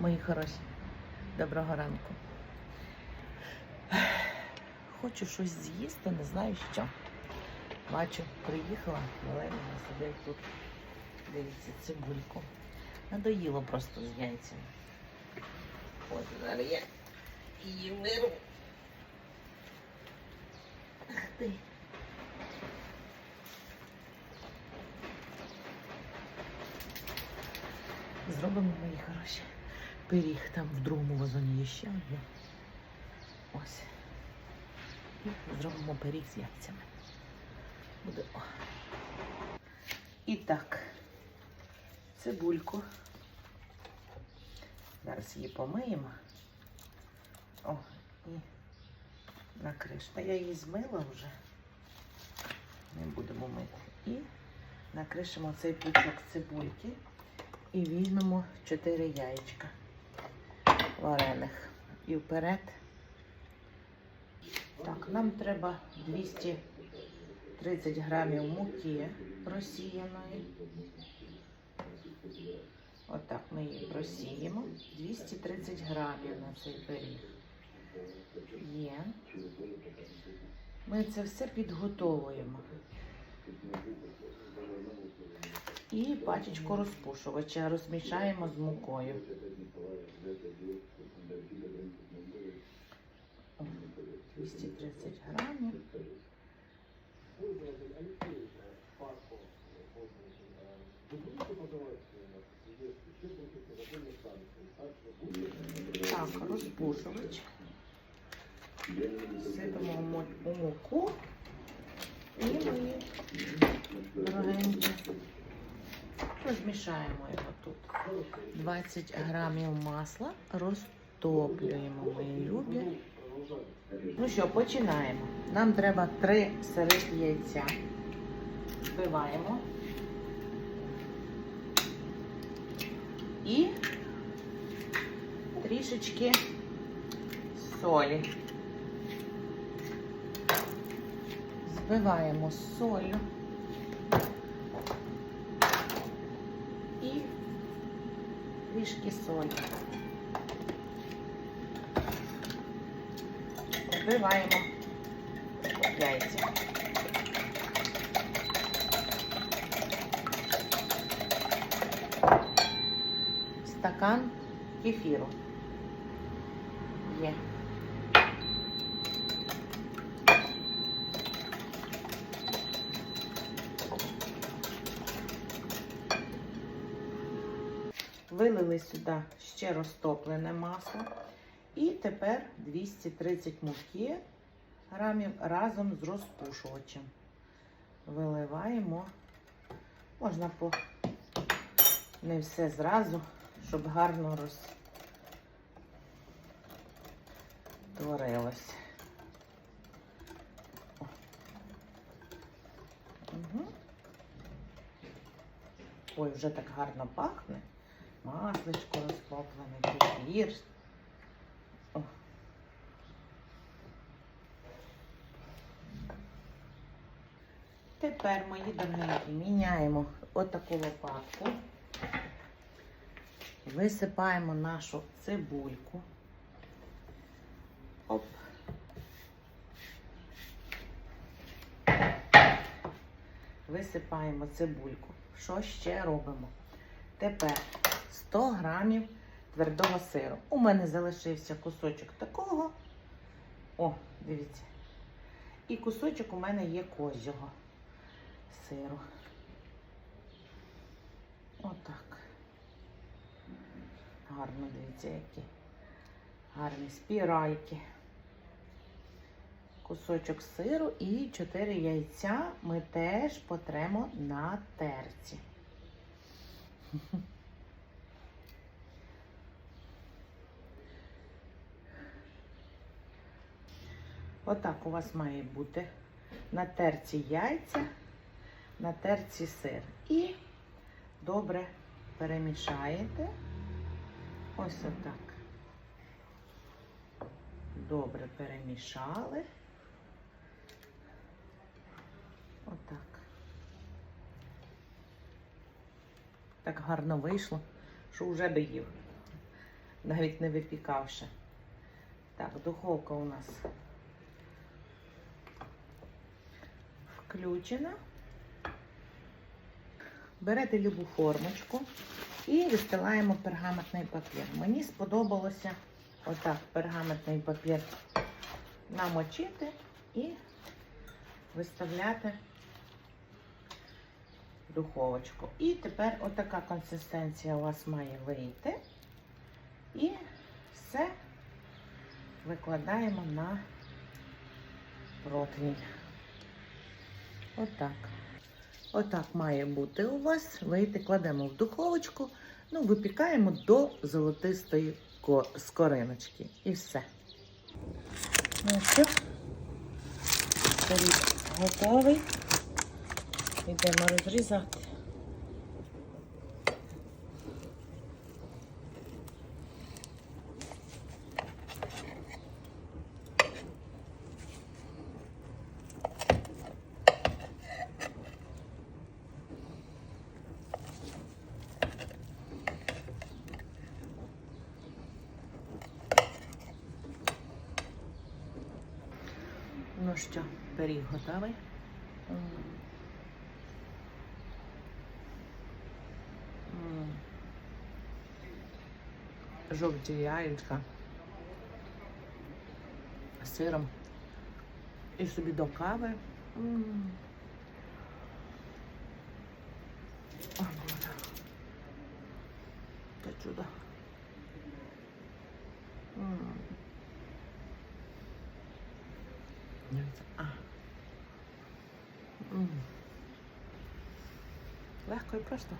Мої хороші, доброго ранку. Хочу щось з'їсти, не знаю що. Бачу, приїхала, Валерія сидить тут. Дивіться, цибульку. Надоїло просто з яйцями. От зараз я її вирву. Ах ти. Зробимо мої хороші. Пиріг там в другому вазоні є ще одне. Ось. І зробимо пиріг з яйцями. Буде. О. І так, цибульку. Зараз її помиємо. О, і накриш. Та я її змила вже. Не будемо мити. І накришимо цей пучок цибульки і візьмемо 4 яєчка варених. І вперед. Так, нам треба 230 грамів муки просіяної. Отак ми її просіємо. 230 грамів на цей пиріг. Є. Ми це все підготовуємо. І пачечку розпушувача розмішаємо з мукою. 230 грамів. Так, розпушувач. Сипемо у муку. І ми дорогенькі розмішаємо його тут. 20 грамів масла розтоплюємо, мої любі. Ну що, починаємо. Нам треба 3 сирих яйця. Збиваємо. І трішечки солі. Збиваємо з солью. І трішки солі. Збиваємо яйця. Стакан кефіру. Є. Вилили сюди ще розтоплене масло. І тепер 230 муки грамів разом з розпушувачем. Виливаємо. Можна по не все зразу, щоб гарно розтворилось. Ой, вже так гарно пахне. Масличко розтоплене, кефір. Тепер мої дорогенькі міняємо отаку лопатку. Висипаємо нашу цибульку. Оп. Висипаємо цибульку. Що ще робимо? Тепер 100 грамів твердого сиру. У мене залишився кусочок такого. О, дивіться. І кусочок у мене є козього сиру. Отак. Гарно дивіться, які гарні спіральки. Кусочок сиру і 4 яйця ми теж потремо на терці. Отак у вас має бути на терці яйця, на терці сир. І добре перемішаєте. Ось отак. Добре перемішали. Отак. Так гарно вийшло, що вже би їв. навіть не випікавши. Так, духовка у нас включена. Берете любу формочку і вистилаємо пергаментний папір. Мені сподобалося отак пергаментний папір намочити і виставляти в духовочку. І тепер отака консистенція у вас має вийти. І все викладаємо на противень. Отак. Отак має бути у вас. Вийти, кладемо в духовочку, ну, випікаємо до золотистої скориночки. І все. Ну пиріг готовий. Йдемо розрізати. Ну що, пиріг готовий. М. Жовті яєчка з сиром. І собі до кави. М. О, Боже. Це чудо. М. А. Легко і просто.